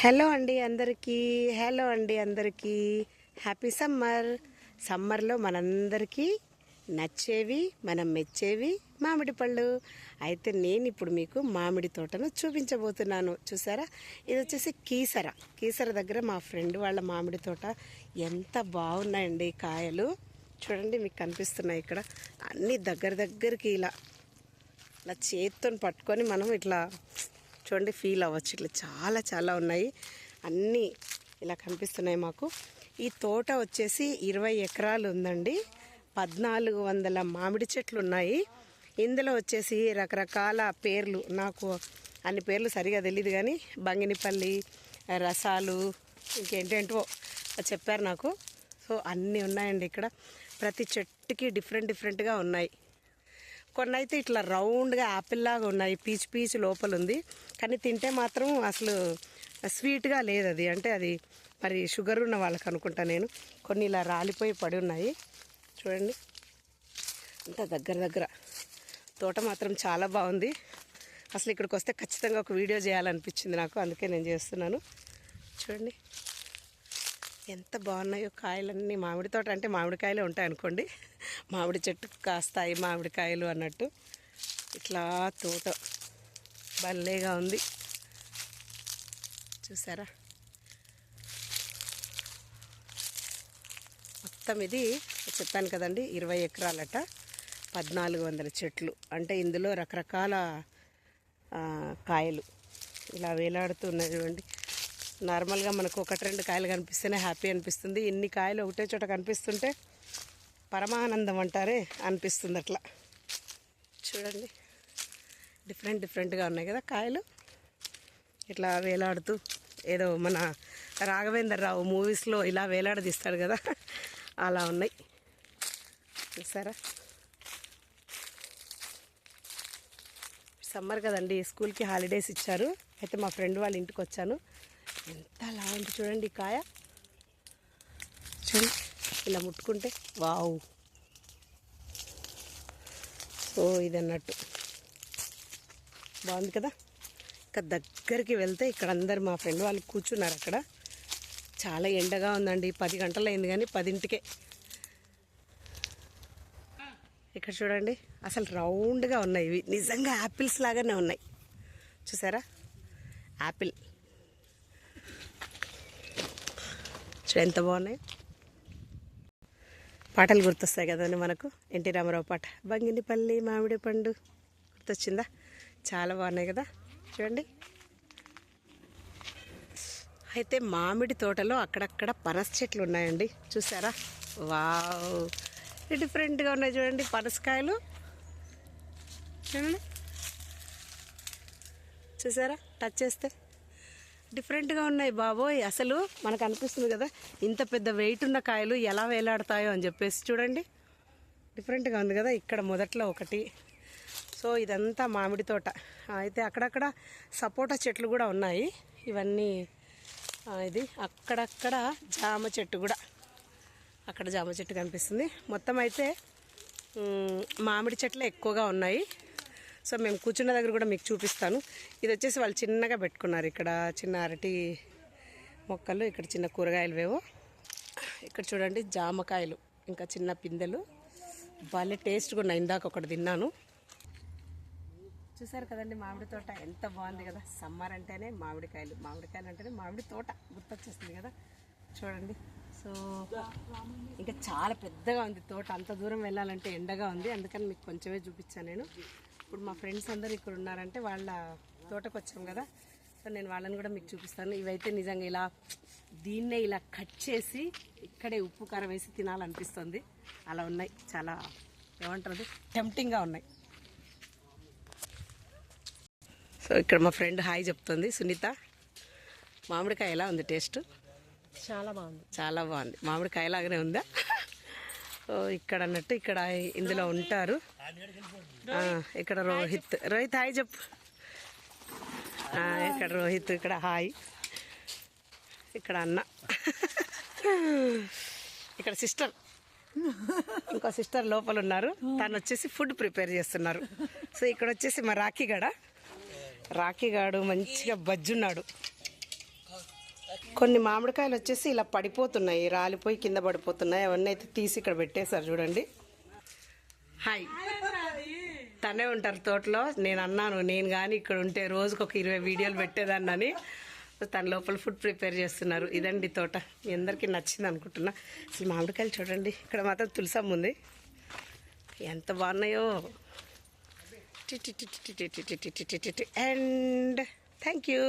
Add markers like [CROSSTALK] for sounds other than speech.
Hello అండి అందరికీ hello అండి అందరికీ. హ్యాపీ సమ్మర్ సమ్మర్లో మనందరికీ నచ్చేవి మనం మెచ్చేవి మామిడి పళ్ళు. అయితే నేను ఇప్పుడు మీకు మామిడి తోటను చూపించబోతున్నాను. చూసారా? ఇది వచ్చేసి కీసర. కీసర దగ్గర మా ఫ్రెండ్ వాళ్ళ మామిడి తోట ఎంత బాగున్నాయండి కాయలు. చూడండి మీకు కనిపిస్తున్నాయి ఇక్కడ. అన్నీ దగ్గర దగ్గరికి ఇలా ఇలా చేతితో పట్టుకొని మనం ఇట్లా చూడండి ఫీల్ అవ్వచ్చు. ఇట్లా చాలా చాలా ఉన్నాయి. అన్నీ ఇలా కనిపిస్తున్నాయి మాకు. ఈ తోట వచ్చేసి ఇరవై ఎకరాలు ఉందండి. పద్నాలుగు వందల మామిడి చెట్లు ఉన్నాయి. ఇందులో వచ్చేసి రకరకాల పేర్లు. నాకు అన్ని పేర్లు సరిగా తెలియదు కానీ బంగినిపల్లి రసాలు ఇంకేంటేంటో చెప్పారు నాకు. సో అన్నీ ఉన్నాయండి ఇక్కడ. ప్రతి చెట్టుకి డిఫరెంట్ డిఫరెంట్గా ఉన్నాయి. కొన్ని అయితే ఇట్లా రౌండ్గా యాపిల్లాగా ఉన్నాయి. పీచు పీచు లోపల ఉంది కానీ తింటే మాత్రం అసలు స్వీట్గా లేదు అది అంటే అది మరి షుగర్ ఉన్న వాళ్ళకి అనుకుంటా నేను. కొన్ని ఇలా రాలిపోయి పడి ఉన్నాయి. చూడండి. అంత దగ్గర దగ్గర. తోట మాత్రం చాలా బాగుంది. అసలు ఇక్కడికి వస్తే ఖచ్చితంగా ఒక వీడియో చేయాలనిపించింది నాకు. అందుకే నేను చేస్తున్నాను. చూడండి. ఎంత బాగున్నాయో కాయలన్నీ. మామిడి తోట అంటే మామిడికాయలే ఉంటాయి అనుకోండి మామిడి చెట్టు కాస్తాయి మామిడికాయలు అన్నట్టు. ఇట్లా తోట భలేగా ఉంది. చూసారా? మొత్తం ఇది చెప్పాను కదండి ఇరవై ఎకరాలట పద్నాలుగు వందల చెట్లు. అంటే ఇందులో రకరకాల కాయలు. ఇలా వేలాడుతున్నాయి చూడండి. నార్మల్గా మనకు ఒకటి రెండు కాయలు కనిపిస్తేనే హ్యాపీ అనిపిస్తుంది. ఇన్ని కాయలు ఒకటే చోట కనిపిస్తుంటే పరమానందం అంటారే అనిపిస్తుంది అట్లా. చూడండి. డిఫరెంట్ డిఫరెంట్గా ఉన్నాయి కదా కాయలు. ఇట్లా వేలాడుతూ ఏదో మన రాఘవేందర్ రావు మూవీస్లో ఇలా వేలాడదీస్తాడు కదా. అలా ఉన్నాయి. చూసారా? సమ్మర్ కదండి స్కూల్కి హాలిడేస్ ఇచ్చారు. అయితే మా ఫ్రెండ్ వాళ్ళ ఇంటికి వచ్చాను. ఎంత అలా చూడండి కాయ. చూడండి. ఇలా ముట్టుకుంటే వావ్. సో ఇది అన్నట్టు బాగుంది కదా? ఇంకా దగ్గరికి వెళ్తే ఇక్కడ అందరు మా ఫ్రెండ్ వాళ్ళు కూర్చున్నారు అక్కడ. చాలా ఎండగా ఉందండి. పది గంటలు అయింది కానీ పదింటికే. ఇక్కడ చూడండి అసలు రౌండ్గా ఉన్నాయి ఇవి. నిజంగా యాపిల్స్ లాగానే ఉన్నాయి. చూసారా? యాపిల్ చూడు ఎంత బాగున్నాయి. పాటలు గుర్తొస్తాయి కదండి మనకు. ఎన్టీ రామారావు పాట. బంగినిపల్లి మామిడి పండు. గుర్తొచ్చిందా? చాలా బాగున్నాయి కదా. చూడండి. అయితే మామిడి తోటలో అక్కడక్కడ పనస చెట్లు ఉన్నాయండి. చూసారా? వావ్. డిఫరెంట్గా ఉన్నాయి చూడండి పనసకాయలు. చూడండి. చూసారా? టచ్ చేస్తే. డిఫరెంట్గా ఉన్నాయి బాబోయ్. అసలు మనకు అనిపిస్తుంది కదా ఇంత పెద్ద వెయిట్ ఉన్న కాయలు ఎలా వేలాడతాయో అని చెప్పేసి చూడండి. డిఫరెంట్గా ఉంది కదా ఇక్కడ మొదట్లో ఒకటి. సో ఇదంతా మామిడి తోట. అయితే అక్కడక్కడ సపోటా చెట్లు కూడా ఉన్నాయి. ఇవన్నీ ఇది అక్కడక్కడ జామ చెట్టు కూడా. అక్కడ జామ చెట్టు కనిపిస్తుంది. మొత్తం అయితే మామిడి చెట్లు ఎక్కువగా ఉన్నాయి. సో మేము కూర్చున్న దగ్గర కూడా మీకు చూపిస్తాను. ఇది వచ్చేసి వాళ్ళు చిన్నగా పెట్టుకున్నారు. ఇక్కడ చిన్న అరటి మొక్కలు ఇక్కడ చిన్న కూరగాయలు వేవో. ఇక్కడ చూడండి జామకాయలు ఇంకా చిన్న పిందెలు. భలే టేస్ట్గా ఉన్నాయి. ఇందాక ఒకటి తిన్నాను. చూసారు కదండి మామిడి తోట? ఎంత బాగుంది కదా. సమ్మర్ అంటేనే మామిడికాయలు. మామిడికాయలు అంటేనే మామిడి తోట. గుర్తొచ్చేస్తుంది కదా. చూడండి. సో ఇంకా చాలా పెద్దగా ఉంది తోట. అంత దూరం వెళ్ళాలంటే ఎండగా ఉంది. అందుకని మీకు కొంచెమే చూపించాను నేను. ఇప్పుడు మా ఫ్రెండ్స్ అందరూ ఇక్కడ ఉన్నారంటే వాళ్ళ తోటకు వచ్చాం కదా. సో నేను వాళ్ళని కూడా మీకు చూపిస్తాను. ఇవైతే నిజంగా ఇలా దీన్నే ఇలా కట్ చేసి ఇక్కడే ఉప్పు కారం వేసి తినాలనిపిస్తుంది. అలా ఉన్నాయి. చాలా ఏమంటారు? టెంప్టింగ్గా ఉన్నాయి. సో ఇక్కడ మా ఫ్రెండ్ హాయ్ చెప్తుంది. సునీత మామిడికాయ ఎలా ఉంది టేస్ట్? చాలా బాగుంది. చాలా బాగుంది. మామిడికాయ లాగానే ఉందా? [LAUGHS] సో ఇక్కడ అన్నట్టు ఇక్కడ ఇందులో ఉంటారు. ఇక్కడ రోహిత్. రోహిత్ హాయ్ చెప్పు. ఇక్కడ రోహిత్ ఇక్కడ హాయ్. ఇక్కడ అన్న. ఇక్కడ సిస్టర్. ఇంకో సిస్టర్ లోపల ఉన్నారు. తను వచ్చేసి ఫుడ్ ప్రిపేర్ చేస్తున్నారు. సో ఇక్కడ వచ్చేసి మా రాఖీగడ. రాఖీగాడు మంచిగా బజ్జున్నాడు. కొన్ని మామిడికాయలు వచ్చేసి ఇలా పడిపోతున్నాయి. రాలిపోయి కింద పడిపోతున్నాయి. అవన్నీ అయితే తీసి ఇక్కడ పెట్టేశారు చూడండి. హాయ్ తనే ఉంటారు తోటలో నేను అన్నాను నేను కానీ ఇక్కడ ఉంటే రోజుకు ఒక ఇరవై వీడియోలు పెట్టేదాన్నని తన లోపల ఫుడ్ ప్రిపేర్ చేస్తున్నారు ఇదండి తోట మీ అందరికీ నచ్చింది అనుకుంటున్నా అసలు మామిడికాయలు చూడండి ఇక్కడ మాత్రం తులసమ్మ ఉంది ఎంత బాగున్నాయో అండ్ థ్యాంక్ యూ